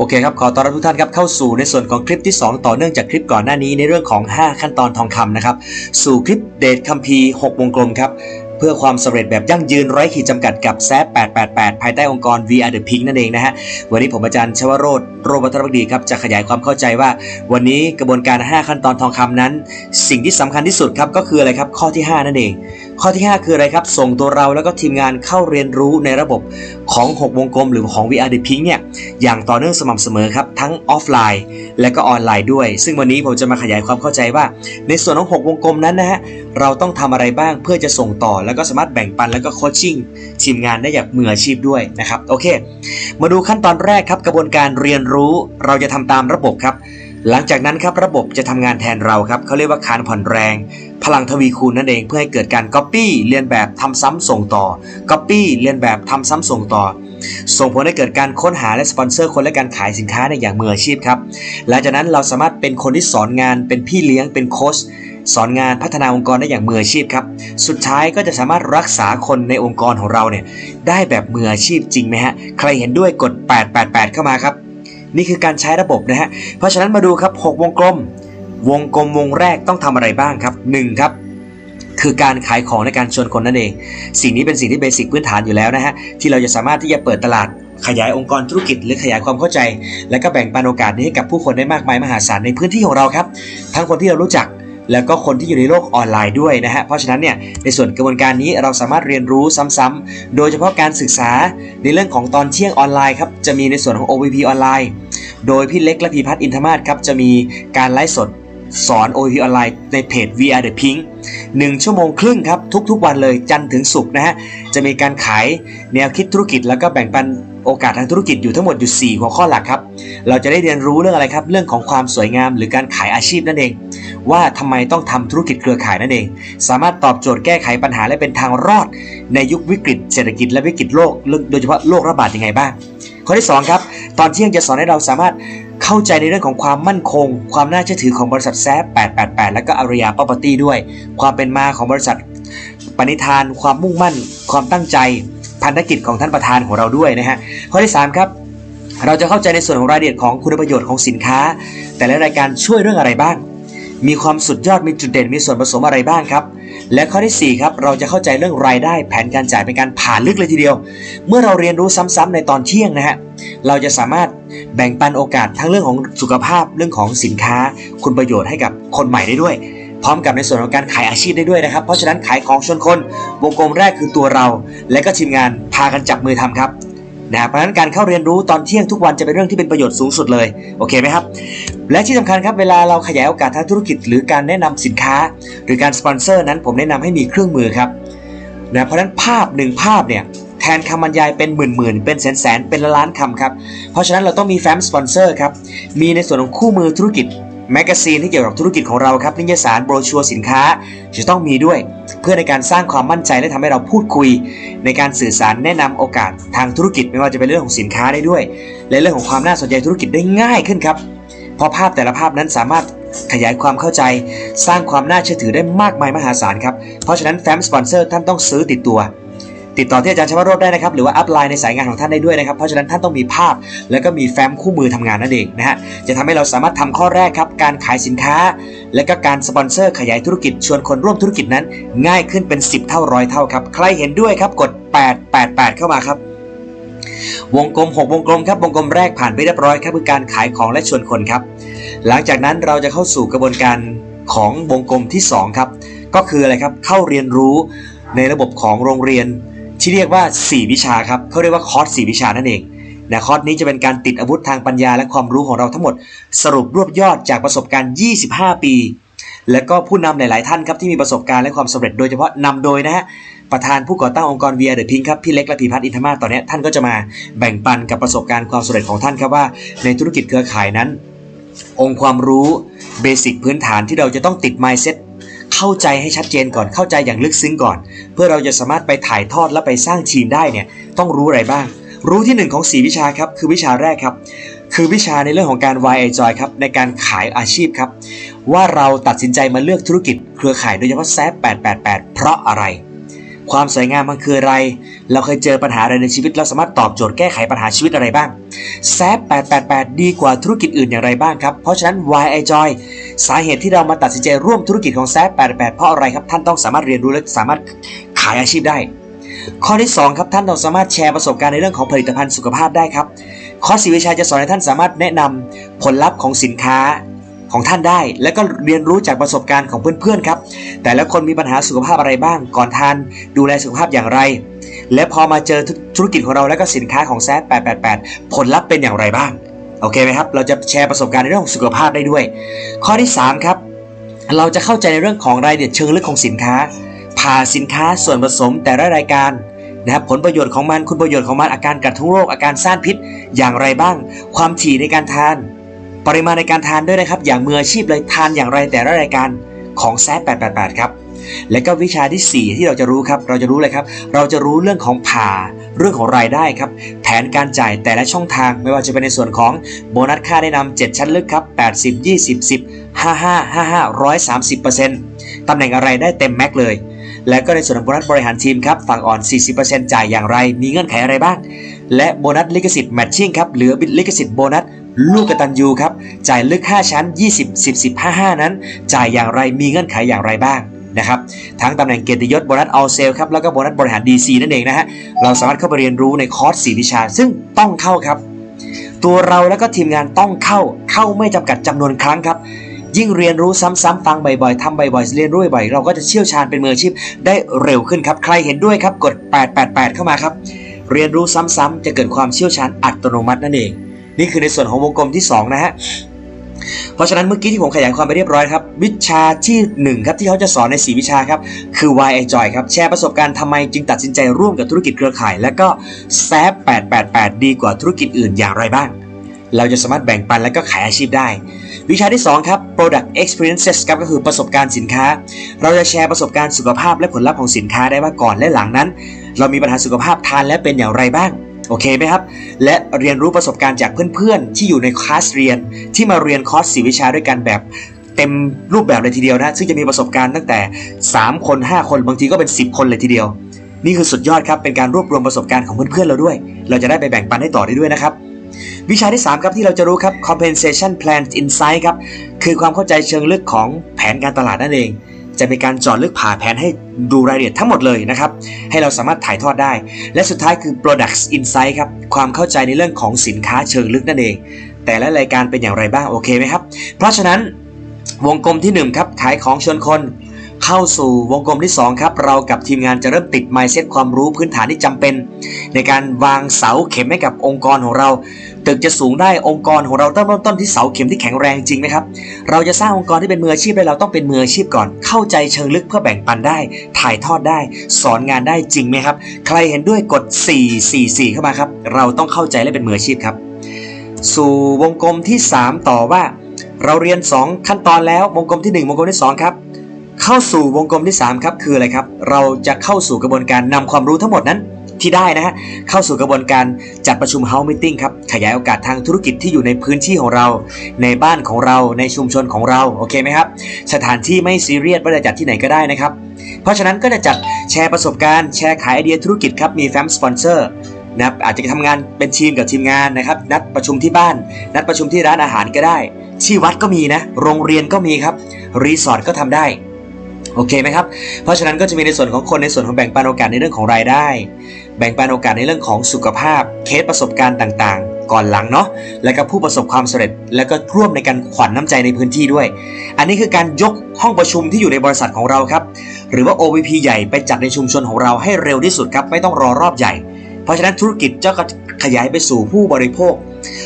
โอเคครับขอต้อนรับทุกท่านครับเข้าสู่ในส่วนของคลิปที่ 2 ต่อเนื่องจากคลิปก่อนหน้านี้ในเรื่องของ 5 ขั้นตอนทองคำนะครับสู่คลิปเดทคัมภีร์6วงกลมครับเพื่อความสำเร็จแบบยั่งยืนไร้ขีดจำกัดกับแซ888 ภายใต้องค์กร VR The Pink นั่นเองนะฮะ วันนี้ผมอาจารย์ชวโรธโรบัตรบดีครับจะขยายความเข้าใจว่า วันนี้กระบวนการ 5 ขั้นตอนทองคำนั้น สิ่งที่สำคัญที่สุดครับก็คืออะไรครับข้อที่ 5 นั่นเอง ข้อที่ 5 คืออะไรครับ ส่งตัวเราแล้วก็ทีมงานเข้าเรียนรู้ในระบบของ 6 วงกลมหรือของ VR The Pink เนี่ยอย่างต่อเนื่องสม่ำเสมอครับ ทั้งออฟไลน์ และก็ออนไลน์ด้วย ซึ่งวันนี้ผมจะมาขยายความเข้าใจว่า ในส่วนของ 6 วงกลมนั้นนะฮะเราต้องทำอะไรบ้างเพื่อจะส่งต่อ แล้วก็สามารถแบ่งปันแล้วก็โคชชิ่งทีมงานได้อย่างมืออาชีพด้วยนะครับโอเค มาดูขั้นตอนแรกครับกระบวนการเรียนรู้เราจะทำตามระบบครับ หลังจากนั้นครับระบบจะทำงานแทนเราครับเขาเรียกว่าคานผ่อนแรง พลังทวีคูณนั่นเองเพื่อให้เกิดการ Copy เรียนแบบทำซ้ำส่งต่อ Copy เรียนแบบทำซ้ำส่งต่อ ส่งผลให้เกิดการค้นหาและสปอนเซอร์คนและการขายสินค้าในอย่างมืออาชีพครับหลังจากนั้นเราสามารถเป็นคนที่สอนงาน เป็นพี่เลี้ยงเป็นโค้ชสอนงานพัฒนาองค์กรได้อย่างมืออาชีพครับ สุดท้ายก็จะสามารถรักษาคนในองค์กรของเราเนี่ยได้แบบมืออาชีพจริงไหมฮะ ใครเห็นด้วยกด 888 เข้ามาครับ นี่คือการใช้ระบบนะฮะ เพราะฉะนั้นมาดูครับ 6 วงกลม วงกลมวงแรกต้องทำอะไรบ้างครับ 1 ครับคือการขายของในการชวนคนนั่นเอง สิ่งนี้เป็นสิ่งที่เบสิกพื้นฐานอยู่แล้วนะฮะ ที่เราจะสามารถที่จะเปิดตลาดขยายองค์กรธุรกิจหรือขยายความเข้าใจ และก็แบ่งปันโอกาสนี้ให้กับผู้คนได้มากมายมหาศาลในพื้นที่ของเราครับ ทั้งคนที่เรารู้จัก แล้วก็คนที่อยู่ในโลกออนไลน์ด้วยนะฮะเพราะฉะนั้นเนี่ยในส่วนกระบวนการนี้เราสามารถเรียนรู้ซ้ำๆโดยเฉพาะการศึกษาในเรื่องของตอนเที่ยงออนไลน์ครับจะมีในส่วนของ OVP ออนไลน์ โดยพี่เล็กและพี่พัฒน์อินทมาศครับจะมีการไลฟ์สด สอน OVP ออนไลน์ในเพจ VR The Pink 1 ชั่วโมงครึ่งครับ ทุกๆวันเลยจันทร์ถึงศุกร์นะฮะ จะมีการขายแนวคิดธุรกิจ แล้วก็แบ่งปันโอกาสทางธุรกิจอยู่ทั้งหมดอยู่ 4 หัวข้อหลักครับ เราจะได้เรียนรู้เรื่องอะไรครับ เรื่องของความสวยงามหรือการขายอาชีพนั่นเอง ว่าทำไมต้องทำธุรกิจเครือข่ายนั่นเอง สามารถตอบโจทย์แก้ไขปัญหาและเป็นทางรอด ในยุควิกฤตเศรษฐกิจและวิกฤตโลกโดยเฉพาะโรคระบาดยังไงบ้าง ข้อที่ 2 ครับ ตอนเที่ยงจะสอนให้เราสามารถ เข้าใจในเรื่องของความมั่นคง ความน่าเชื่อถือของบริษัทแซฟ888 และก็อารยา property ด้วย ความเป็นมาของบริษัทปณิธาน ความมุ่งมั่น ความตั้งใจ พันธกิจของท่านประธานของเราด้วยนะฮะข้อที่ 3 ครับ เราจะเข้าใจในส่วนของรายละเอียดของคุณประโยชน์ของสินค้า แต่ละรายการช่วยเรื่องอะไรบ้าง มีความสุดยอดมีจุดเด่นมีส่วนผสมอะไรบ้างครับ และข้อที่ 4 ครับ เราจะเข้าใจเรื่องรายได้แผนการจ่ายเป็นการผ่านลึกเลยทีเดียว เมื่อเราเรียนรู้ซ้ำๆในตอนเที่ยงนะฮะ เราจะสามารถแบ่งปันโอกาสทั้งเรื่องของสุขภาพเรื่องของสินค้า คุณประโยชน์ให้กับคนใหม่ได้ด้วย พร้อมกับในส่วนของการขายอาชีพได้ด้วยนะครับ เพราะฉะนั้นขายของชนคนวงกลมแรกคือตัวเรา และก็ทีมงานพากันจับมือทำครับ นะเพราะฉะนั้นการเข้าเรียนรู้ตอนเที่ยงทุกวันจะเป็นเรื่องที่เป็นประโยชน์สูงสุดเลยโอเคไหมครับ และที่สำคัญครับเวลาเราขยายโอกาสทางธุรกิจ หรือการแนะนำสินค้า หรือการสปอนเซอร์นั้นผมแนะนำให้มีเครื่องมือครับนะเพราะฉะนั้นภาพหนึ่งภาพเนี่ยแทนคำบรรยายเป็นหมื่นหมื่นๆเป็นแสนแสนเป็นล้านล้านคำครับ เพราะฉะนั้นเราต้องมีแฟ้มสปอนเซอร์ครับ มีในส่วนของคู่มือธุรกิจ แมกกาซีนที่เกี่ยวกับธุรกิจของเราครับนิยสารโบรชัวร์สินค้า จะต้องมีด้วย เพื่อในการสร้างความมั่นใจและทำให้เราพูดคุย ในการสื่อสารแนะนำโอกาสทางธุรกิจไม่ว่าจะเป็นเรื่องของสินค้าได้ด้วย และเรื่องของความน่าสนใจธุรกิจได้ง่ายขึ้นครับเพราะภาพแต่ละภาพนั้นสามารถขยายความเข้าใจ สร้างความน่าเชื่อถือได้มากมายมหาศาลครับเพราะฉะนั้นแฟ้มสปอนเซอร์ท่านต้องซื้อติดตัว ติดต่อที่อาจารย์ชวโรจน์ได้นะครับหรือว่าอัพไลน์ในสายงานของท่านได้ด้วยนะครับเพราะฉะนั้นท่านต้องมีภาพ แล้วก็มีแฟ้มคู่มือทำงานนั่นเองนะฮะจะทำให้เราสามารถทำข้อแรกครับการขายสินค้า และก็การสปอนเซอร์ขยายธุรกิจชวนคนร่วมธุรกิจนั้น ง่ายขึ้นเป็น 10 เท่าร้อยเท่าครับใครเห็นด้วยครับกด 888 เข้ามาครับวงกลม 6 วงกลมครับวงกลมแรกผ่านไปเรียบร้อยครับคือการขายของและชวนคนครับ หลังจากนั้นเราจะเข้าสู่กระบวนการของวงกลมที่ 2 ครับ ก็คืออะไรครับเข้าเรียนรู้ในระบบของโรงเรียน ที่เรียกว่า 4 วิชาครับเขาเรียกว่าคอร์ส4วิชานั่นเองนะคอร์สนี้จะเป็นการติดอาวุธทางปัญญาและความรู้ของเราทั้งหมด สรุปรวบยอดจากประสบการณ์ 25 ปี และก็ผู้นำหลาย ๆ ท่านครับที่มีประสบการณ์และความสำเร็จโดยเฉพาะนำโดยนะฮะประธานผู้ก่อตั้งองค์กร VR The Pink ครับพี่เล็กและพีพัฒน์อินทมาตอนเนี้ยท่านก็จะมาแบ่งปันกับประสบการณ์ความสำเร็จของท่านครับว่า ในธุรกิจเครือข่ายนั้น องค์ความรู้เบสิกพื้นฐานที่เราจะต้องติด mindset เเข้าใจให้ชัดเจนก่อนเข้าใจอย่างลึกซึ้งก่อน เพื่อเราจะสามารถไปถ่ายทอดและไปสร้างทีมได้เนี่ยต้องรู้อะไรบ้าง รู้ที่หนึ่งของ 4 วิชาครับคือวิชาแรกครับ คือวิชาในเรื่องของการ Why I Joy ครับในการขายอาชีพครับ ว่าเราตัดสินใจมาเลือกธุรกิจเครือข่ายโดยเฉพาะแซฟ888 เพราะอะไร ความสวยงามมันคืออะไร เราเคยเจอปัญหาอะไรในชีวิตเราสามารถตอบโจทย์แก้ไขปัญหาชีวิตอะไรบ้างแซฟ888 ดีกว่าธุรกิจอื่นอย่างไรบ้างครับ เพราะฉะนั้น Why I Joy สาเหตุที่เรามาตัดสินใจร่วมธุรกิจของแซฟ88 เพราะอะไรครับ ท่านต้องสามารถเรียนรู้และสามารถขายอาชีพได้ ข้อที่ 2 ครับท่านต้องสามารถแชร์ประสบการณ์ในเรื่องของผลิตภัณฑ์สุขภาพได้ครับคอสีวิชัยจะสอนให้ท่านสามารถแนะนำผลลัพธ์ของสินค้า ของท่านได้ และก็เรียนรู้จากประสบการณ์ของเพื่อนๆครับ แต่ละคนมีปัญหาสุขภาพอะไรบ้าง ก่อนทานดูแลสุขภาพอย่างไร และพอมาเจอธุรกิจของเราและก็สินค้าของแซฟ888 ผลลัพธ์เป็นอย่างไรบ้างโอเคไหมครับ เราจะแชร์ประสบการณ์ในเรื่องของสุขภาพได้ด้วย ข้อที่ 3 ครับ เราจะเข้าใจในเรื่องของรายละเอียดเชิงลึกของสินค้า ผ่าสินค้าส่วนผสมแต่ละรายการนะครับผลประโยชน์ของมันคุณประโยชน์ของมันอาการกระทุ้งโรคอาการซ่านพิษ อย่างไรบ้าง ความถี่ในการทาน ปริมาณในการทานด้วยนะครับ อย่างมืออาชีพเลยทานอย่างไรแต่ละรายการของแซฟ888 ครับ และก็วิชาที่ 4 ที่เราจะรู้ครับ เราจะรู้เลยครับ เราจะรู้เรื่องของผ่า เรื่องของรายได้ครับ แผนการจ่ายแต่ละช่องทาง ไม่ว่าจะเป็นในส่วนของโบนัสค่าแนะนำ7ชั้นลึกครับ 80 20 10 55 55 130%ตำแหน่งอะไรได้เต็มแม็กเลย และก็ในส่วนของโบนัสบริหารทีมครับ ฝั่งอ่อน 40%จ่ายอย่างไร มีเงื่อนไขอะไรบ้าง และโบนัสลิขสิทธิ์แมทชิ่งครับ เหลือลิขสิทธิ์โบนัส ลูกกตันยูครับ จ่ายลึก 5 ชั้น 20 10 10 55 นั้น จ่ายอย่างไรมีเงื่อนไขอย่างไรบ้างนะครับทั้งตำแหน่งเกียรติยศโบนัสเอาเซลครับแล้วก็โบนัสบริหาร DC นั่นเองนะฮะเราสามารถเข้าไปเรียนรู้ในคอร์สสีวิชา ซึ่งต้องเข้าครับ ตัวเราแล้วก็ทีมงานต้องเข้าเข้าไม่จำกัดจำนวนครั้งครับ ยิ่งเรียนรู้ซ้ำๆฟังบ่อยๆทำบ่อยๆเรียนรู้บ่อยๆเราก็จะเชี่ยวชาญเป็นมืออาชีพได้เร็วขึ้นครับ ใครเห็นด้วยครับกด 888 เข้ามาครับ เรียนรู้ซ้ำๆจะเกิดความเชี่ยวชาญอัตโนมัตินั่นเอง นี่คือในส่วนของวงกลมที่ 2 นะฮะเพราะฉะนั้นเมื่อกี้ที่ผมขยายความไปเรียบร้อยครับ วิชาที่1ครับที่เขาจะสอนใน 4 วิชาครับ คือ Why I Joy ครับ แชร์ประสบการณ์ทำไมจึงตัดสินใจร่วมกับธุรกิจเครือข่าย และก็แซฟ888 ดีกว่าธุรกิจอื่นอย่างไรบ้าง เราจะสามารถแบ่งปันและก็ขายอาชีพได้ วิชาที่ 2 ครับ Product Experiences ครับก็คือประสบการณ์สินค้า เราจะแชร์ประสบการณ์สุขภาพและผลลัพธ์ของสินค้าได้ว่าก่อนและหลังนั้น เรามีปัญหาสุขภาพทานและเป็นอย่างไรบ้าง โอเคไหมครับ และเรียนรู้ประสบการณ์จากเพื่อนๆ ที่อยู่ในคลาสเรียนที่มาเรียนคอร์สสีวิชาด้วยกันแบบเต็มรูปแบบเลยทีเดียวนะซึ่งจะมีประสบการณ์ตั้งแต่ 3 คน 5 คนบางทีก็เป็น 10 คนเลยทีเดียว นี่คือสุดยอดครับเป็นการรวบรวมประสบการณ์ของเพื่อนๆเราด้วย เราจะได้ไปแบ่งปันให้ต่อได้ด้วยนะครับวิชาที่ 3 ครับที่เราจะรู้ครับ compensation plan insight ครับคือความเข้าใจเชิงลึกของแผนการตลาดนั่นเอง จะมีการจอดลึกผ่าแผนให้ดูรายละเอียดทั้งหมดเลยนะครับ ให้เราสามารถถ่ายทอดได้ และสุดท้ายคือ products insight ครับ ความเข้าใจในเรื่องของสินค้าเชิงลึกนั่นเอง แต่ละรายการเป็นอย่างไรบ้างโอเคไหมครับ เพราะฉะนั้นวงกลมที่1ครับขายของชวนคนเข้าสู่วงกลมที่ 2 ครับ เรากับทีมงานจะเริ่มติด mindset ความรู้พื้นฐานที่จำเป็น ในการวางเสาเข็มให้กับองค์กรของเรา ตึกจะสูงได้องค์กรของเราต้องเริ่มต้นที่เสาเข็มที่แข็งแรงจริงไหมครับ เราจะสร้างองค์กรที่เป็นมืออาชีพได้เราต้องเป็นมืออาชีพก่อน เข้าใจเชิงลึกเพื่อแบ่งปันได้ ถ่ายทอดได้ สอนงานได้จริงไหมครับ ใครเห็นด้วยกด 444 เข้ามาครับ เราต้องเข้าใจและเป็นมืออาชีพครับ สู่วงกลมที่ 3 ต่อว่า เราเรียน 2 ขั้นตอนแล้ววงกลมที่ 1 วงกลมที่ 2 ครับ เข้าสู่วงกลมที่ 3 ครับคืออะไรครับ เราจะเข้าสู่กระบวนการนำความรู้ทั้งหมดนั้น ที่ได้นะฮะเข้าสู่กระบวนการจัดประชุม House Meeting ครับขยายโอกาสทางธุรกิจที่อยู่ในพื้นที่ของเรา ในบ้านของเราในชุมชนของเราโอเคไหมครับสถานที่ไม่ซีเรียสว่าจะจัดที่ไหนก็ได้นะครับเพราะฉะนั้นก็จะจัดแชร์ประสบการณ์แชร์ขายไอเดียธุรกิจครับมีแฟ้มสปอนเซอร์นะครับอาจจะทำงานเป็นทีมกับทีมงานนะครับ นัดประชุมที่บ้าน นัดประชุมที่ร้านอาหารก็ได้ ที่วัดก็มีนะ โรงเรียนก็มีครับ รีสอร์ทก็ทำได้ โอเคไหมครับ เพราะฉะนั้นก็จะมีในส่วนของคนในส่วนของแบ่งปันโอกาสในเรื่องของรายได้ แบ่งปันโอกาสในเรื่องของสุขภาพ เคสประสบการณ์ต่างๆ ก่อนหลังเนาะแล้วก็ผู้ประสบความสำเร็จ แล้วก็ร่วมในการขวัญน้ำใจในพื้นที่ด้วย อันนี้คือการยกห้องประชุมที่อยู่ในบริษัทของเราครับ หรือว่า OVP ใหญ่ไปจัดในชุมชนของเราให้เร็วที่สุดครับไม่ต้องรอรอบใหญ่ เพราะฉะนั้นธุรกิจจะขยายไปสู่ผู้บริโภค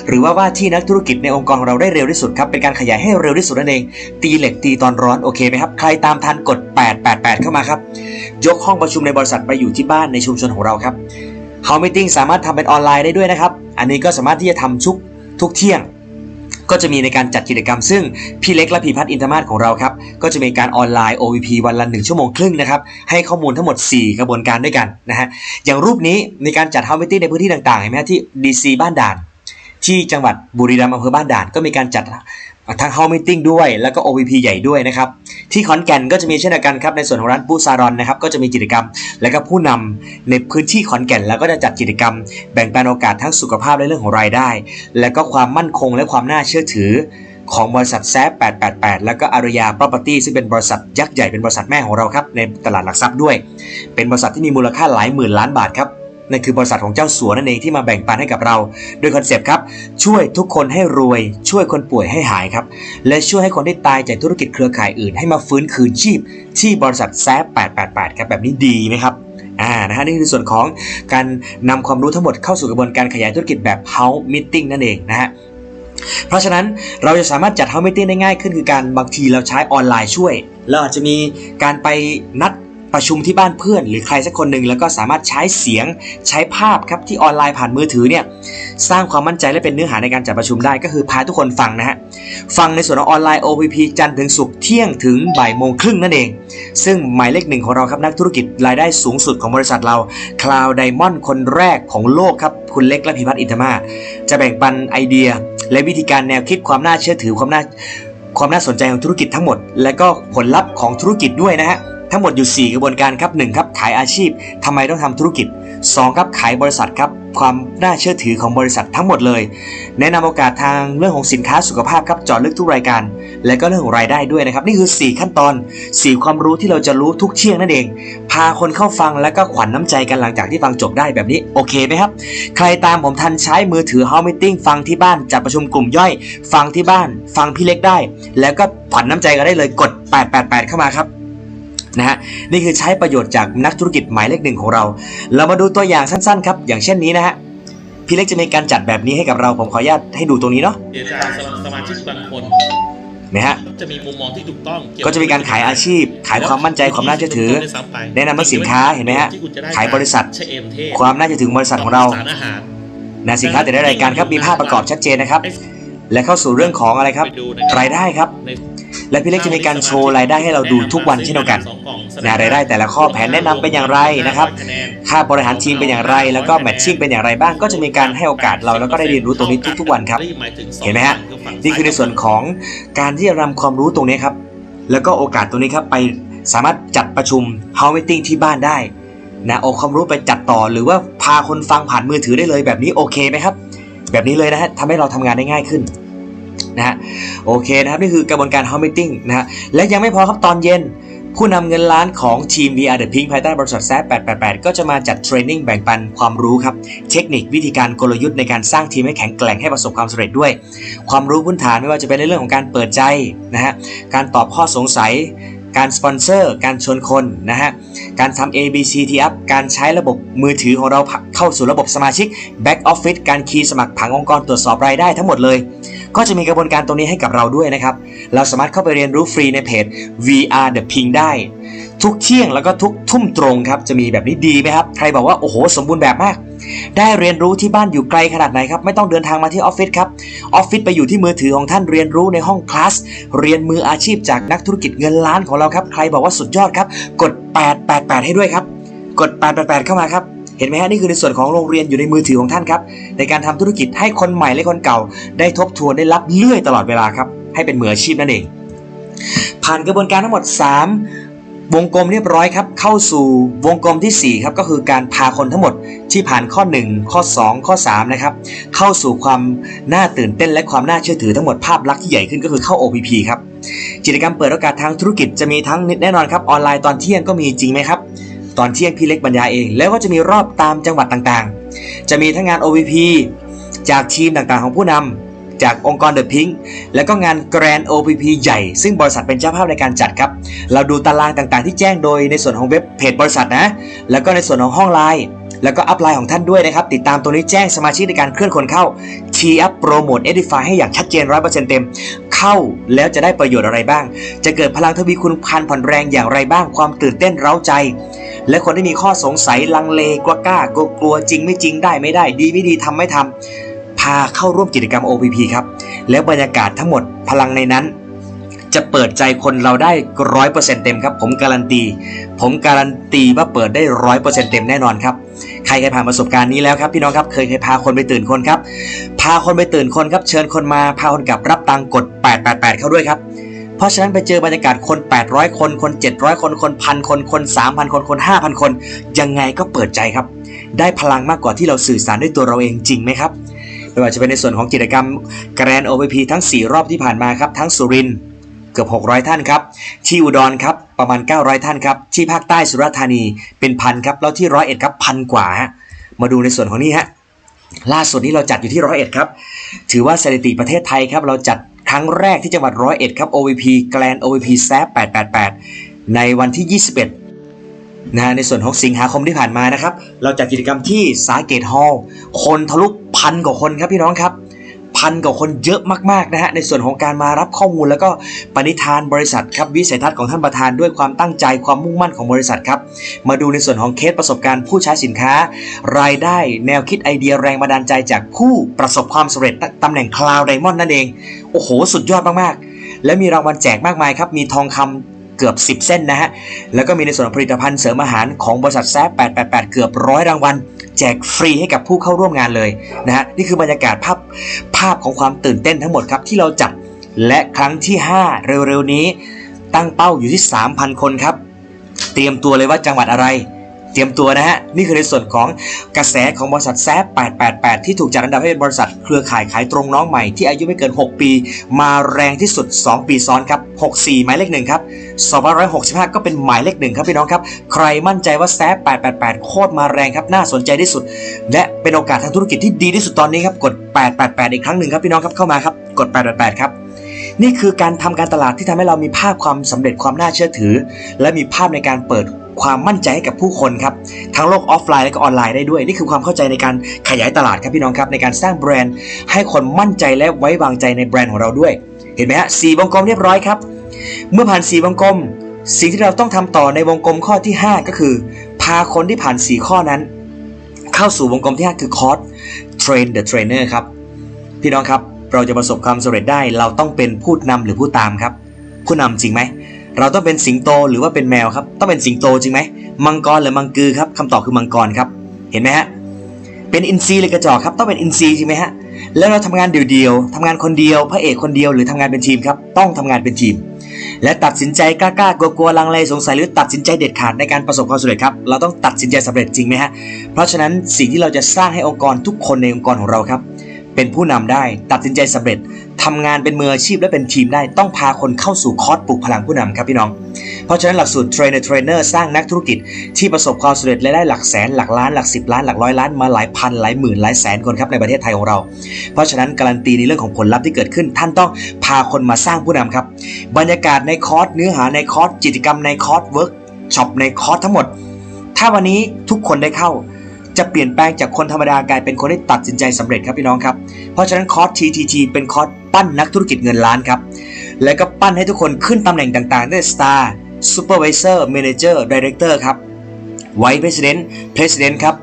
หรือว่าว่าที่นักธุรกิจในองค์กรของเราได้เร็วที่สุดครับเป็นการขยายให้เร็วที่สุดนั่นเอง ตีเหล็กตีตอนร้อนโอเคไหมครับใครตามทันกด 888 เข้ามาครับ ยกห้องประชุมในบริษัทไปอยู่ที่บ้านในชุมชนของเราครับเฮามิติ้งสามารถทำเป็นออนไลน์ได้ด้วยนะครับ อันนี้ก็สามารถที่จะทำชุกทุกเที่ยงก็จะมีในการจัดกิจกรรมซึ่งพี่เล็กและพี่พัฒน์อินทมาศของเราครับ ก็จะมีการออนไลน์ OVP วันละ1ชั่วโมงครึ่งนะครับ ให้ข้อมูลทั้งหมด 4 กระบวนการด้วยกันนะฮะอย่างรูปนี้ในการจัดเฮามิติ้งในพื้นที่ต่างๆเห็นไหมที่ DC บ้านด่าน ที่จังหวัดบุรีรัมย์อำเภอบ้านด่านก็มีการจัดทั้ง House Meeting ด้วยแล้วก็ OVP ใหญ่ด้วยนะครับที่ขอนแก่นก็จะมีเช่นเดียวกันครับในส่วนของร้านปูซารอนนะครับก็จะมีกิจกรรม และก็ผู้นำในพื้นที่ขอนแก่น แล้วก็จะจัดกิจกรรม แบ่งปันโอกาสทั้งสุขภาพและเรื่องของรายได้ และก็ความมั่นคงและความน่าเชื่อถือของบริษัทแซฟ888 แล้วก็อารยา property ซึ่งเป็นบริษัทยักษ์ใหญ่เป็นบริษัทแม่ของเราครับในตลาดหลักทรัพย์ด้วย เป็นบริษัทที่มีมูลค่าหลายหมื่นล้านบาทครับ นั่นคือบริษัทของเจ้าสัวนั่นเองที่มาแบ่งปันให้กับเรา โดยคอนเซปต์ครับ ช่วยทุกคนให้รวย ช่วยคนป่วยให้หายครับ และช่วยให้คนที่ตายจากธุรกิจเครือข่ายอื่น ให้มาฟื้นคืนชีพ ที่บริษัทแซฟ888ครับแบบนี้ดีไหมครับอ่านะฮะนี่คือส่วนของการนำความรู้ทั้งหมดเข้าสู่กระบวนการขยายธุรกิจแบบ House Meeting นั่นเองนะฮะเพราะฉะนั้นเราจะสามารถจัด House Meeting ได้ง่ายขึ้นคือการบางทีเราใช้ออนไลน์ช่วยเราอาจจะมีการไปนัด ประชุมที่บ้านเพื่อน หรือใครสักคนหนึ่งแล้วก็สามารถใช้เสียงใช้ภาพครับที่ออนไลน์ผ่านมือถือเนี่ยสร้างความมั่นใจและเป็นเนื้อหาในการจัดประชุมได้ก็คือพาทุกคนฟังนะฮะฟังในส่วนของออนไลน์ OPP จันทร์ถึงศุกร์เที่ยงถึงบ่ายโมงครึ่งนั่นเอง ซึ่งหมายเลขหนึ่งของเราครับนักธุรกิจรายได้สูงสุดของบริษัทเรา Cloud Diamond คนแรกของโลกครับคุณเล็กและพิพัฒน์อินทมาจะแบ่งปันไอเดีย และวิธีการแนวคิดความน่าเชื่อถือความน่าความน่าสนใจของธุรกิจทั้งหมด และก็ผลลัพธ์ของธุรกิจด้วยนะฮะ ทั้งหมดอยู่ 4 กระบวนการครับ 1 ครับ ขายอาชีพทำไมต้องทำธุรกิจ 2 ครับ ขายบริษัทครับ ความน่าเชื่อถือของบริษัททั้งหมดเลย แนะนำโอกาสทางเรื่องของสินค้าสุขภาพครับจาะลึกทุกรายการ และก็เรื่องของรายได้ด้วยนะครับ นี่คือ 4 ขั้นตอน 4 ความรู้ที่เราจะรู้ทุกเที่ยงนั่นเอง พาคนเข้าฟังแล้วก็ขวัญน้ำใจกันหลังจากที่ฟังจบได้แบบนี้โอเคไหมครับ ใครตามผมทันใช้มือถือ h o u s Meeting ฟังที่บ้านจัดประชุมกลุ่มย่อย ฟังที่บ้าน ฟังพี่เล็กได้ แล้วก็ขวัญน้ำใจกันได้เลยกด 888 เข้ามาครับ นะฮะนี่คือใช้ประโยชน์จากนักธุรกิจหมายเลขหนึ่งของเรา เรามาดูตัวอย่างสั้นๆครับ อย่างเช่นนี้นะฮะพี่เล็กจะมีการจัดแบบนี้ให้กับเรา ผมขออนุญาตให้ดูตรงนี้เนาะเดี๋ยวทางสมาชิกบางคนนะฮะจะมีมุมมองที่ถูกต้องเยวก็จะมีการขายอาชีพ ขายความมั่นใจความน่าเชื่อถือ แนะนำเรื่องสินค้าเห็นไหมฮะที่คุณจได้ขายบริษัทใช่เอ็มเทศความน่าจะถึงบริษัทของเราสารอาหารนะสินค้าแต่ละรายการครับมีภาพประกอบชัดเจนนะครับ และเข้าสู่เรื่องของอะไรครับไปดูนะคบรายได้ครับใน และพี่เล็กจะมีการโชว์รายได้ให้เราดูทุกวันเช่นเดียวกันนะรายได้แต่ละข้อแผนแนะนำเป็นอย่างไรนะครับค่าบริหารทีมเป็นอย่างไร แล้วก็แมทชิ่งเป็นอย่างไรบ้างก็จะมีการให้โอกาสเราแล้วก็ได้เรียนรู้ตรงนี้ทุก ๆ วันครับ เห็นไหมฮะนี่คือในส่วนของการที่จะนำความรู้ตรงนี้ครับ แล้วก็โอกาสตรงนี้ครับไปสามารถจัดประชุม House Meeting ที่บ้านได้นะเอาความรู้ไปจัดต่อ หรือว่าพาคนฟังผ่านมือถือได้เลยแบบนี้โอเคไหมครับ แบบนี้เลยนะฮะทำให้เราทำงานได้ง่ายขึ้น นะฮะโอเคนะครับนี่คือกระบวนการ House Meeting นะฮะและยังไม่พอครับตอนเย็น ผู้นำเงินล้านของทีม VR The Pink ภายใต้บริษัทแซ888 ก็จะมาจัดเทรนนิ่งแบ่งปันความรู้ครับ เทคนิควิธีการกลยุทธ์ในการสร้างทีมให้แข็งแกร่งให้ประสบความสำเร็จด้วย ความรู้พื้นฐานไม่ว่าจะเป็นในเรื่องของการเปิดใจนะฮะการตอบข้อสงสัยการสปอนเซอร์ การชวนคนนะฮะ การทำ ABCT up การใช้ระบบมือถือของเราเข้าสู่ระบบสมาชิก Back Office การคีย์สมัครผังองค์กรตรวจสอบรายได้ทั้งหมดเลย ก็จะมีกระบวนการตรงนี้ให้กับเราด้วยนะครับ เราสามารถเข้าไปเรียนรู้ฟรีในเพจ VR The Ping ได้ ทุกเที่ยงแล้วก็ทุกทุ่มตรงครับ จะมีแบบนี้ดีไหมครับ ใครบอกว่า โอ้โห สมบูรณ์แบบมาก ได้เรียนรู้ที่บ้านอยู่ไกลขนาดไหนครับ ไม่ต้องเดินทางมาที่ออฟฟิศครับ ออฟฟิศไปอยู่ที่มือถือของท่านเรียนรู้ในห้องคลาส เรียนมืออาชีพจากนักธุรกิจเงินล้านของเราครับ ใครบอกว่าสุดยอดครับ กด 888 ให้ด้วยครับ กด 888 เข้ามาครับ เห็นไหมฮะนี่คือในส่วนของโรงเรียนอยู่ในมือถือของท่านครับ ในการทำธุรกิจให้คนใหม่และคนเก่า ได้ทบทวนได้รับเลื่อยตลอดเวลาครับ ให้เป็นมืออาชีพนั่นเอง ผ่านกระบวนการทั้งหมด 3 วงกลมเรียบร้อยครับ เข้าสู่วงกลมทีสี่ 4 ครับ ก็คือการพาคนทั้งหมดที่ผ่านข้อ 1 ข้อ 2 ข้อ 3 นะครับ เข้าสู่ความน่าตื่นเต้นและความน่าเชื่อถือทั้งหมดภาพลักษณ์ที่ใหญ่ขึ้นก็คือเข้า OPP ครับกิจกรรมเปิดโอกาสทางธุรกิจจะมีทั้งแน่นอนครับออนไลน์ตอนเที่ยงก็มีจริงไหมครับ ตอนเที่ยงพี่เล็กบรรยายเอง แล้วก็จะมีรอบตามจังหวัดต่างๆ จะมีทั้งงาน OVP จากทีมต่างๆของผู้นำจากองค์กรเดอะพิงค์แล้วก็งาน Grand OPP ใหญ่ ซึ่งบริษัทเป็นเจ้าภาพในการจัดครับ เราดูตารางต่างๆ ที่แจ้งโดยในส่วนของเว็บเพจบริษัทนะ แล้วก็ในส่วนของห้องไลน์ แล้วก็อัพไลน์ของท่านด้วยนะครับ ติดตามตัวนี้แจ้งสมาชิกในการเคลื่อนคนเข้าคีย์อัพโปรโมท Edify ให้อย่างชัดเจน100%เต็ม เข้าแล้วจะได้ประโยชน์อะไรบ้าง จะเกิดพลังทวีคุณพันผ่อนแรงอย่างไรบ้าง ความตื่นเต้นเร้าใจ และคนที่มีข้อสงสัยลังเลกลัวกล้ากลัวกลัวจริงไม่จริงได้ไม่ได้ ดีไม่ดีทำไม่ทำพาเข้าร่วมกิจกรรม OPP ครับแล้วบรรยากาศทั้งหมดพลังในนั้น จะเปิดใจคนเราได้ร้อยเปอร์เซ็นต์เต็มครับ ผมการันตี ผมการันตีว่าเปิดได้ร้อยเปอร์เซ็นต์เต็มแน่นอนครับใครเคยผ่านประสบการณ์นี้แล้วครับพี่น้องครับเคยเคยพาคนไปตื่นคนครับ พาคนไปตื่นคนครับ เชิญคนมาพาคนกลับรับตังกด 888 เข้าด้วยครับเพราะฉะนั้นไปเจอบรรยากาศคน 800 คนคน 700 คนคนพันคนคน 3,000 คนคน 5,000 คน ยังไงก็เปิดใจครับ ได้พลังมากกว่าที่เราสื่อสารด้วยตัวเราเองจริงไหมครับไม่ว่าจะเป็นในส่วนของกิจกรรม Grand OVP ทั้ง 4 รอบที่ผ่านมาครับ ทั้งสุรินทร์ เกือบ 600 ท่านครับ ที่อุดรครับประมาณ 900 ท่านครับ ที่ภาคใต้สุราษฎร์ธานีเป็นพันครับแล้วที่ร้อยเอ็ดครับพันกว่าฮะมาดูในส่วนของนี้ฮะล่าสุดนี้เราจัดอยู่ที่ร้อยเอ็ดครับ ถือว่าสถิติประเทศไทยครับ เราจัดครั้งแรกที่จังหวัดร้อยเอ็ดครับ OVP Grand OVP s a 888 ในวันที่ 21นะในส่วนของสิงหาคมที่ผ่านมานะครับ เราจัดกิจกรรมที่สาเกตฮอลล์คนทะลุพันกว่าคนครับพี่น้องครับ พันกว่าคนเยอะมากๆนะฮะในส่วนของการมารับข้อมูล แล้วก็ปณิธานบริษัทครับวิสัยทัศน์ของท่านประธานด้วยความตั้งใจความมุ่งมั่นของบริษัทครับมาดูในส่วนของเคสประสบการณ์ผู้ใช้สินค้า รายได้แนวคิดไอเดียแรงบันดาลใจจากผู้ประสบความสำเร็จตำแหน่งคลาวไดมอนด์นั่นเองโอ้โห สุดยอดมากๆ และมีรางวัลแจกมากมายครับมีทองคำเกือบ 10 เส้นนะฮะแล้วก็มีในส่วนของผลิตภัณฑ์เสริมอาหารของบริษัทแซฟ888 เกือบร้อยรางวัล แจกฟรีให้กับผู้เข้าร่วมงานเลยนะฮะนี่คือบรรยากาศภาพภาพของความตื่นเต้นทั้งหมดครับที่เราจัดและครั้งที่ 5 เร็วๆนี้ ตั้งเป้าอยู่ที่ 3,000 คนครับ เตรียมตัวเลยว่าจังหวัดอะไร เตรียมตัวนะฮะ นี่คือในส่วนของกระแสของบริษัทแซฟ888 ที่ถูกจัดอันดับให้เป็นบริษัทเครือข่ายขายตรงน้องใหม่ที่อายุไม่เกิน 6 ปี มาแรงที่สุด 2 ปีซ้อนครับ 64 หมายเลขหนึ่งครับ265 ก็เป็นหมายเลขหนึ่งครับพี่น้องครับ ใครมั่นใจว่าแซฟ888 โคตรมาแรงครับ น่าสนใจที่สุด และเป็นโอกาสทางธุรกิจที่ดีที่สุดตอนนี้ครับ กด 888 อีกครั้งหนึ่งครับพี่น้องครับเข้ามาครับ กด 888 ครับ นี่คือการทำการตลาดที่ทำให้เรามีภาพความสำเร็จความน่าเชื่อถือ และมีภาพในการเปิดความมั่นใจให้กับผู้คนครับทั้งโลกออฟไลน์และก็ออนไลน์ได้ด้วย นี่คือความเข้าใจในการขยายตลาดครับพี่น้องครับ ในการสร้างแบรนด์ ให้คนมั่นใจและไว้วางใจในแบรนด์ของเราด้วย เห็นไหมฮะสี่วงกลมเรียบร้อยครับ เมื่อผ่านสี่วงกลม สิ่งที่เราต้องทำต่อในวงกลมข้อที่ 5 ก็คือ พาคนที่ผ่าน 4 ข้อนั้น เข้าสู่วงกลมที่ 5 คือคอร์ส Train the Trainer ครับพี่น้องครับ เราจะประสบความสำเร็จได้ เราต้องเป็นผู้นำหรือผู้ตามครับ ผู้นำจริงไหมเราต้องเป็นสิงโตหรือว่าเป็นแมวครับ ต้องเป็นสิงโตจริงไหมมังกรหรือมังกือครับคำตอบคือมังกรครับ เห็นไหมฮะเป็นอินทรีหรือกระจอกครับ ต้องเป็นอินทรีจริงไหมฮะแล้วเราทำงานเดี่ยวๆทำงานคนเดียว พระเอกคนเดียวหรือทำงานเป็นทีมครับ ต้องทำงานเป็นทีม และตัดสินใจกล้าๆกลัวๆลังเลสงสัยหรือตัดสินใจเด็ดขาดในการประสบความสำเร็จครับเราต้องตัดสินใจสำเร็จจริงไหมฮะเพราะฉะนั้นสิ่งที่เราจะสร้างให้องค์กรทุกคนในองค์กรของเราครับ เป็นผู้นำได้ ตัดสินใจสำเร็จทำงานเป็นมืออาชีพและเป็นทีมได้ ต้องพาคนเข้าสู่คอร์สปลุกพลังผู้นำครับพี่น้อง เพราะฉะนั้นหลักสูตร Trainer Trainer สร้างนักธุรกิจที่ประสบความสำเร็จและได้หลักแสนหลักล้านหลักสิบล้านหลักร้อยล้านมาหลายพันหลายหมื่นหลายแสนคนครับในประเทศไทยของเรา เพราะฉะนั้นการันตีในเรื่องของผลลัพธ์ที่เกิดขึ้น ท่านต้องพาคนมาสร้างผู้นำครับ บรรยากาศในคอร์สเนื้อหาในคอร์สกิจกรรมในคอร์สเวิร์กช็อปในคอร์สทั้งหมด ถ้าวันนี้ทุกคนได้เข้า จะเปลี่ยนแปลงจากคนธรรมดากลายเป็นคนที่ตัดสินใจสำเร็จครับพี่น้องครับ เพราะฉะนั้นคอร์ส TTT เป็นคอร์สปั้นนักธุรกิจเงินล้านครับ และก็ปั้นให้ทุกคนขึ้นตำแหน่งต่างๆได้ Star Supervisor Manager Director ครับ Vice President President ครับ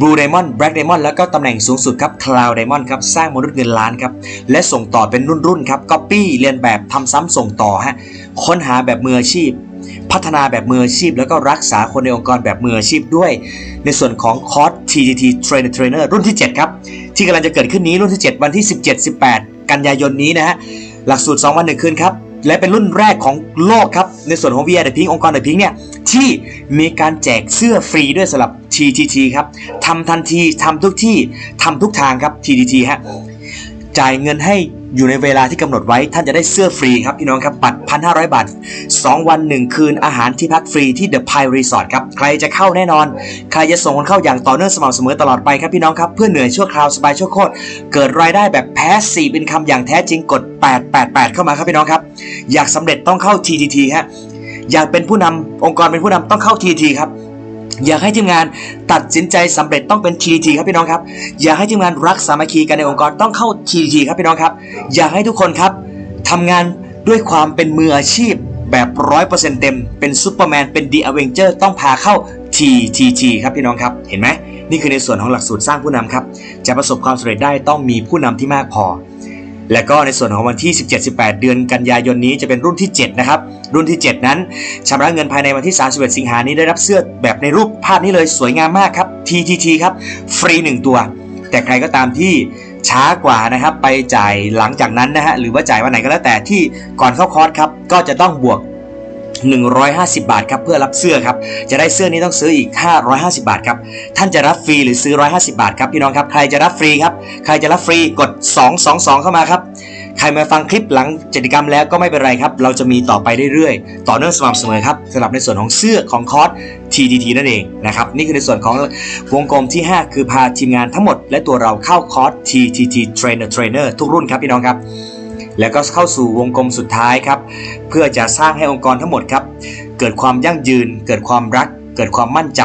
Blue Diamond Black Diamond แล้วก็ตำแหน่งสูงสุดครับ Cloud Diamond ครับ สร้างมนุษย์เงินล้านครับ และส่งต่อเป็นรุ่นๆครับ Copy เรียนแบบทำซ้ำส่งต่อฮะ ค้นหาแบบมืออาชีพ พัฒนาแบบมืออาชีพ แล้วก็รักษาคนในองค์กรแบบมืออาชีพด้วย ในส่วนของคอร์ส TTT Trainer Trainer รุ่นที่ 7 ครับ ที่กำลังจะเกิดขึ้นนี้รุ่นที่ 7 วันที่ 17 18 กันยายนนี้นะฮะหลักสูตร 2 วัน 1 คืนครับ และเป็นรุ่นแรกของโลกครับ ในส่วนของ VR The Pink องค์กร The Pink เนี่ยที่มีการแจกเสื้อฟรีด้วยสำหรับ TTT ครับทำทันทีทำทุกที่ทำทุกทางครับ TTT ฮะ จ่ายเงินให้อยู่ในเวลาที่กำหนดไว้ท่านจะได้เสื้อฟรีครับพี่น้องครับบัตร1,500บาท 2 วัน 1 คืนอาหารที่พักฟรีที่ The Pie Resort ครับ ใครจะเข้าแน่นอน ใครจะส่งคนเข้าอย่างต่อเนื่องสม่ำเสมอตลอดไปครับพี่น้องครับ เพื่อเหนื่อยชั่วคราวสบายชั่วโคตรเกิดรายได้แบบแพ้สี่เป็นคำอย่างแท้จริงกด 888 เข้ามาครับพี่น้องครับ อยากสำเร็จต้องเข้า TTT ฮะอยากเป็นผู้นำองค์กรเป็นผู้นำต้องเข้า TTT ครับ อยากให้ทีมงานตัดสินใจสำเร็จต้องเป็น TTT ครับพี่น้องครับ อยากให้ทีมงานรักสามัคคีกันในองค์กรต้องเข้า TTT ครับพี่น้องครับ อยากให้ทุกคนครับทำงานด้วยความเป็นมืออาชีพแบบร้อยเปอร์เซ็นต์เต็ม เป็นซูเปอร์แมน เป็นดีอเวนเจอร์ต้องพาเข้า TTT ครับพี่น้องครับ เห็นไหม นี่คือในส่วนของหลักสูตรสร้างผู้นำครับ จะประสบความสำเร็จได้ต้องมีผู้นำที่มากพอ และก็ในส่วนของวันที่ 17-18 เดือนกันยายนนี้จะเป็นรุ่นที่ 7 นะครับ รุ่นที่ 7 นั้นชำระเงินภายในวันที่ 31 สิงหานี้ได้รับเสื้อแบบในรูปภาพนี้เลยสวยงามมากครับ TTT ครับ ฟรี 1 ตัว แต่ใครก็ตามที่ช้ากว่านะครับ ไปจ่ายหลังจากนั้นนะฮะหรือว่าจ่ายวันไหนก็แล้วแต่ที่ก่อนเข้าคอร์สครับก็จะต้องบวก 150 บาทครับเพื่อรับเสื้อครับจะได้เสื้อนี้ต้องซื้ออีก 550 บาทครับท่านจะรับฟรีหรือซื้อ 150 บาทครับพี่น้องครับใครจะรับฟรีครับใครจะรับฟรีกด 222 เข้ามาครับใครมาฟังคลิปหลังกิจกรรมแล้วก็ไม่เป็นไรครับ เราจะมีต่อไปเรื่อยๆ ต่อเนื่องสม่ำเสมอครับสำหรับในส่วนของเสื้อของคอร์ส TTT นั่นเองนะครับนี่คือในส่วนของวงกลมที่ 5 คือพาทีมงานทั้งหมด และตัวเราเข้าคอร์ส TTT Trainer Trainer ทุกรุ่นครับพี่น้องครับ แล้วก็เข้าสู่วงกลมสุดท้ายครับ เพื่อจะสร้างให้องค์กรทั้งหมดครับ เกิดความยั่งยืน เกิดความรัก เกิดความมั่นใจ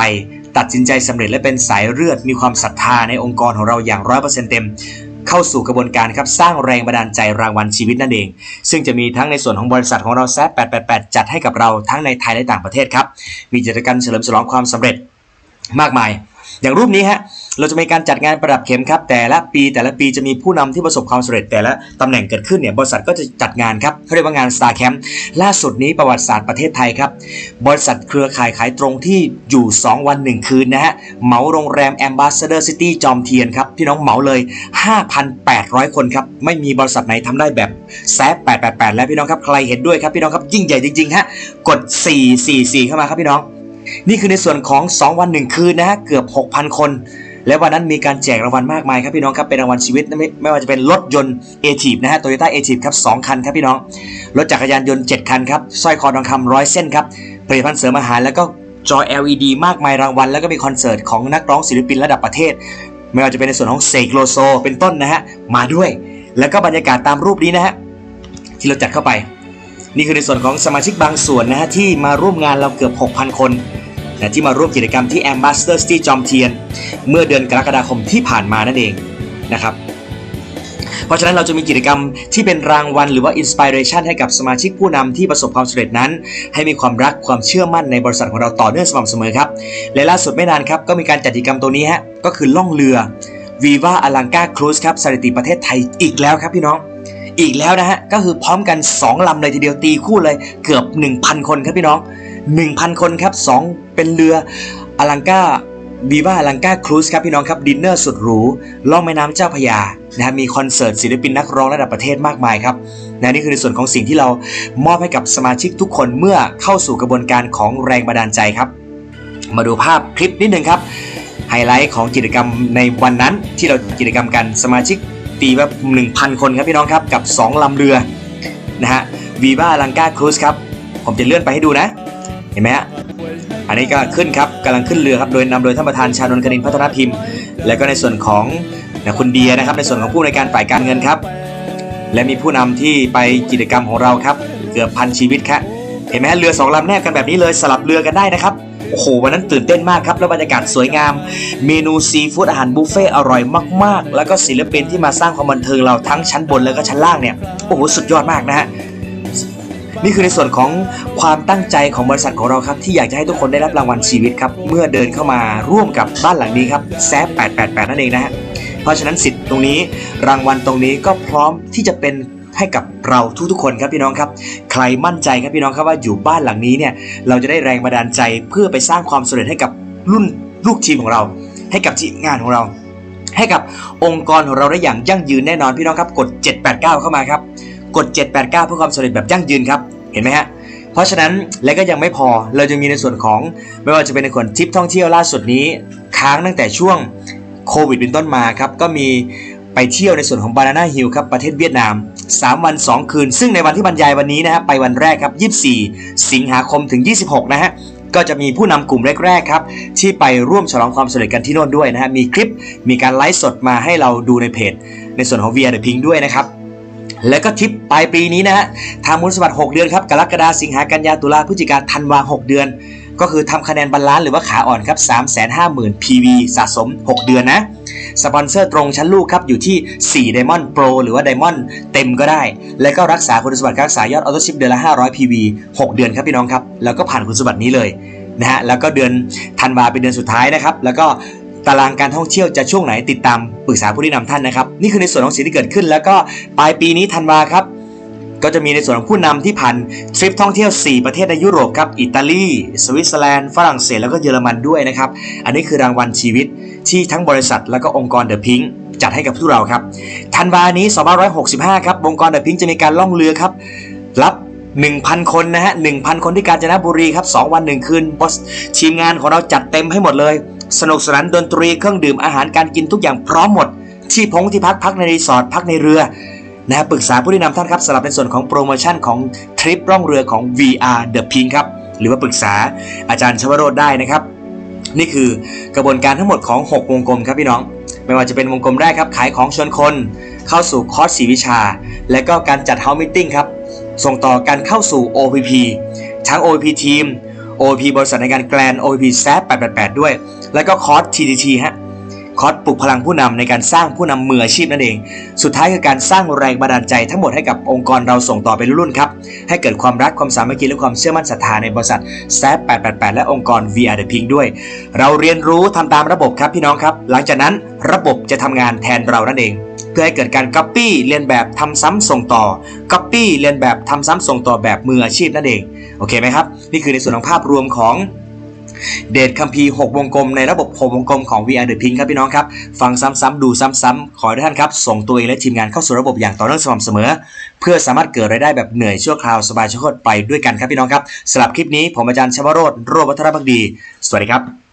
ตัดสินใจสำเร็จและเป็นสายเลือด มีความศรัทธาในองค์กรของเราอย่างร้อยเปอร์เซ็นต์เต็ม เข้าสู่กระบวนการครับสร้างแรงบันดาลใจรางวัลชีวิตนั่นเอง ซึ่งจะมีทั้งในส่วนของบริษัทของเราแซด888 จัดให้กับเราทั้งในไทยและต่างประเทศครับ มีกิจกรรมเฉลิมฉลองความสำเร็จมากมาย อย่างรูปนี้ฮะ เราจะมีการจัดงานประดับเข็มครับ แต่ละปีแต่ละปีจะมีผู้นำที่ประสบความสำเร็จแต่ละตำแหน่งเกิดขึ้นเนี่ยบริษัทก็จะจัดงานครับเขาเรียกว่างาน Star Camp ล่าสุดนี้ประวัติศาสตร์ประเทศไทยครับบริษัทเครือข่ายขายตรงที่อยู่ 2 วัน 1 คืนนะฮะเหมาโรงแรม Ambassador City จอมเทียนครับพี่น้องเหมาเลย 5,800 คนครับไม่มีบริษัทไหนทำได้แบบแซ888 แล้วพี่น้องครับใครเห็นด้วยครับพี่น้องครับยิ่งใหญ่จริงๆฮะกด 444 เข้ามาครับพี่น้อง นี่คือในส่วนของ 2 วัน 1 คืนนะฮะเกือบ 6,000 คน และวันนั้นมีการแจกรางวัลมากมายครับพี่น้องครับเป็นรางวัลชีวิตไม่ไม่ว่าจะเป็นรถยนต์ a t i v นะฮะ Toyota a t i v ครับ2คันครับพี่น้อง รถจักรยานยนต์ 7 คันครับสร้อยคอทองคำร้อยเส้นครับผลิตภัณฑ์เสริมอาหารแล้วก็จอ LED มากมายรางวัล แล้วก็มีคอนเสิร์ตของนักร้องศิลปินระดับประเทศ ไม่ว่าจะเป็นในส่วนของเสกโลโซเป็นต้นนะฮะมาด้วย แล้วก็บรรยากาศตามรูปนี้นะฮะที่เราจัดเข้าไป นี่คือในส่วนของสมาชิกบางส่วนนะฮะที่มาร่วมงานเราเกือบ 6,000 คน นะที่มาร่วมกิจกรรมที่ Ambassador City จอมเทียน เมื่อเดือนกรกฎาคมที่ผ่านมานั่นเองนะครับเพราะฉะนั้นเราจะมีกิจกรรมที่เป็นรางวัลหรือว่าอินสปิเรชันให้กับสมาชิกผู้นำที่ประสบความสำเร็จนั้น ให้มีความรักความเชื่อมั่นในบริษัทของเราต่อเนื่องสม่ำเสมอครับ และล่าสุดไม่นานครับ ก็มีการจัดกิจกรรมตัวนี้ฮะก็คือล่องเรือ Viva a l a n g a Cruise ครับสถิติประเทศไทยอีกแล้วครับพี่น้อง อีกแล้วนะฮะก็คือพร้อมกัน 2ลำเลยทีเดียวตีคู่เลยเกือบ 1,000 คนครับพี่น้อง 1,000 คนครับ 2 เป็นเรืออลังกาบีว่าอลังกาครูซครับพี่น้องครับดินเนอร์สุดหรูล่องแม่น้ำเจ้าพยานะฮะมีคอนเสิร์ตศิลปินนักร้องระดับประเทศมากมายครับนะนี่คือในส่วนของสิ่งที่เรามอบให้กับสมาชิกทุกคนเมื่อเข้าสู่กระบวนการของแรงบันดาลใจครับ มาดูภาพคลิปนิดนึงครับไฮไลท์ของกิจกรรมในวันนั้นที่เรากิจกรรมกันสมาชิกตีแบบ1,000 คนครับพี่น้องครับกับ 2ลำเรือนะฮะวีบ้าลังกาครูซครับผมจะเลื่อนไปให้ดูนะ เห็นไหมฮะอันนี้ก็ขึ้นครับกำลังขึ้นเรือครับโดยนำโดยท่านประธานชานนท์คณินพัฒนพิมพ์ และก็ในส่วนของนะคุณเดียนะครับ ในส่วนของผู้ในการฝ่ายการเงินครับ และมีผู้นำที่ไปกิจกรรมของเราครับ เกือบพันชีวิตครับเห็นไหมฮะเรือสองลำแนบกันแบบนี้เลยสลับเรือกันได้นะครับโอ้โหวันนั้นตื่นเต้นมากครับ แล้วบรรยากาศสวยงาม เมนูซีฟู้ดอาหารบุฟเฟ่อร่อยมาก ๆ แล้วก็ศิลปินที่มาสร้างความบันเทิงเราทั้งชั้นบนแล้วก็ชั้นล่างเนี่ย โอ้โห สุดยอดมากนะฮะ นี่คือในส่วนของความตั้งใจของบริษัทของเราครับ ที่อยากจะให้ทุกคนได้รับรางวัลชีวิตครับ เมื่อเดินเข้ามาร่วมกับบ้านหลังนี้ครับแซฟ888 นั่นเองนะฮะเพราะฉะนั้นสิทธิ์ตรงนี้รางวัลตรงนี้ก็พร้อมที่จะเป็นให้กับเราทุกๆคนครับพี่น้องครับ ใครมั่นใจครับพี่น้องครับว่าอยู่บ้านหลังนี้เนี่ยเราจะได้แรงบันดาลใจเพื่อไปสร้างความสำเร็จให้กับรุ่นลูกทีมของเรา ให้กับทีมงานของเรา ให้กับองค์กรของเราได้อย่างยั่งยืนแน่นอนพี่น้องครับกด 789 เข้ามาครับ กด 789 เพื่อความสำเร็จแบบยั่งยืนครับ เห็นไหมฮะ เพราะฉะนั้นและก็ยังไม่พอเราจะมีในส่วนของไม่ว่าจะเป็นในส่วนทริปท่องเที่ยวล่าสุดนี้ ค้างตั้งแต่ช่วงโควิดเป็นต้นมาครับ ก็มีไปเที่ยวในส่วนของบานาน่าฮิลครับประเทศเวียดนาม 3 วัน 2 คืน ซึ่งในวันที่บรรยายวันนี้นะฮะไปวันแรกครับ 24 สิงหาคมถึง 26 นะฮะก็จะมีผู้นำกลุ่มแรกๆครับ ที่ไปร่วมฉลองความสำเร็จกันที่โน่นด้วยนะฮะมีคลิปมีการไลฟ์สดมาให้เราดูในเพจ ในส่วนของ VR The Pink ด้วยนะครับ แล้วก็ทริปปลายปีนี้นะฮะทำมูลสมบัติ 6 เดือนครับกรกฎาสิงหากันยาตุลาพฤศจิกาธันวา6 เดือน ก็คือทำคะแนนบาลานซ์หรือว่าขาอ่อนครับ 350,000 PV สะสม 6 เดือนนะสปอนเซอร์ตรงชั้นลูกครับ อยู่ที่ 4 Diamond Pro หรือว่า Diamond เต็มก็ได้ แล้วก็รักษาคุณสมบัติรักษายอดออโตชิปเดือนละ 500 PV 6 เดือนครับพี่น้องครับ แล้วก็ผ่านคุณสมบัตินี้เลยนะฮะแล้วก็เดือนธันวาเป็นเดือนสุดท้ายนะครับ แล้วก็ ตารางการท่องเที่ยวจะช่วงไหนติดตามปรึกษาผู้ที่นำท่านนะครับ นี่คือในส่วนของสิ่งที่เกิดขึ้น แล้วก็ปลายปีนี้ธันวาครับ ก็จะมีในส่วนของผู้นำที่ผ่านทริปท่องเที่ยว 4 ประเทศในยุโรปครับอิตาลี สวิตเซอร์แลนด์ฝรั่งเศสแล้วก็เยอรมันด้วยนะครับ อันนี้คือรางวัลชีวิตที่ทั้งบริษัท แล้วก็องค์กรเดอะพิงจัดให้กับพวกเราครับธันวานี้2565 ครับองค์กรเดอะพิงจะมีการล่องเรือครับรับ1,000 คนนะฮะ1,000 คนที่กาญจนบุรีครับ2วัน 1 คืนบอสทีมงานของเราจัดเต็มให้หมดเลย สนุกสนานดนตรีเครื่องดื่มอาหารการกินทุกอย่างพร้อมหมด ที่พงที่พักพักในรีสอร์ทพักในเรือนะปรึกษาผู้ที่นำท่านครับสำหรับในส่วนของโปรโมชั่นของทริปร่องเรือของ VR The Pink ครับหรือว่าปรึกษาอาจารย์ชวโรธได้นะครับ นี่คือกระบวนการทั้งหมดของ 6 วงกลมครับพี่น้อง ไม่ว่าจะเป็นวงกลมแรกครับ ขายของชวนคน เข้าสู่คอร์สสีวิชา และก็การจัดเฮาส์มิทติ้งครับ ส่งต่อการเข้าสู่ OPP ทั้ง OPP ทีม OP บริษัทในการแกลน OPP s a p 888 ด้วย แล้วก็คอร์ส TTT ฮะ คอร์สปลุกพลังผู้นำในการสร้างผู้นำมืออาชีพนั่นเอง สุดท้ายคือการสร้างแรงบันดาลใจทั้งหมดให้กับองค์กรเราส่งต่อไปรุ่นครับ ให้เกิดความรักความสามัคคีและความเชื่อมั่นศรัทธาในบริษัท s a p 888 และองค์กร VR The Pink ด้วย เราเรียนรู้ทำตามระบบครับพี่น้องครับ หลังจากนั้นระบบจะทำงานแทนเรานั่นเองเพื่อให้เกิดการ Copy เรียนแบบทำซ้ำส่งต่อ Copy เรียนแบบทำซ้ำส่งต่อแบบมืออาชีพนั่นเองโอเคไหมครับนี่คือในส่วนของภาพรวมของ เดทคัมภีร์6วงกลมในระบบ6วงกลมของ VR The Pink ครับพี่น้องครับ ฟังซ้ำๆดูซ้ำๆขอให้ท่านครับ ส่งตัวเองและทีมงานเข้าสู่ระบบอย่างต่อเนื่องสม่ำเสมอ เพื่อสามารถเกิดรายได้แบบเหนื่อยชั่วคราวสบายชั่วโคตรไปด้วยกันครับพี่น้องครับสำหรับคลิปนี้ผมอาจารย์ชวโรธโรวัฒนพักดี สวัสดีครับ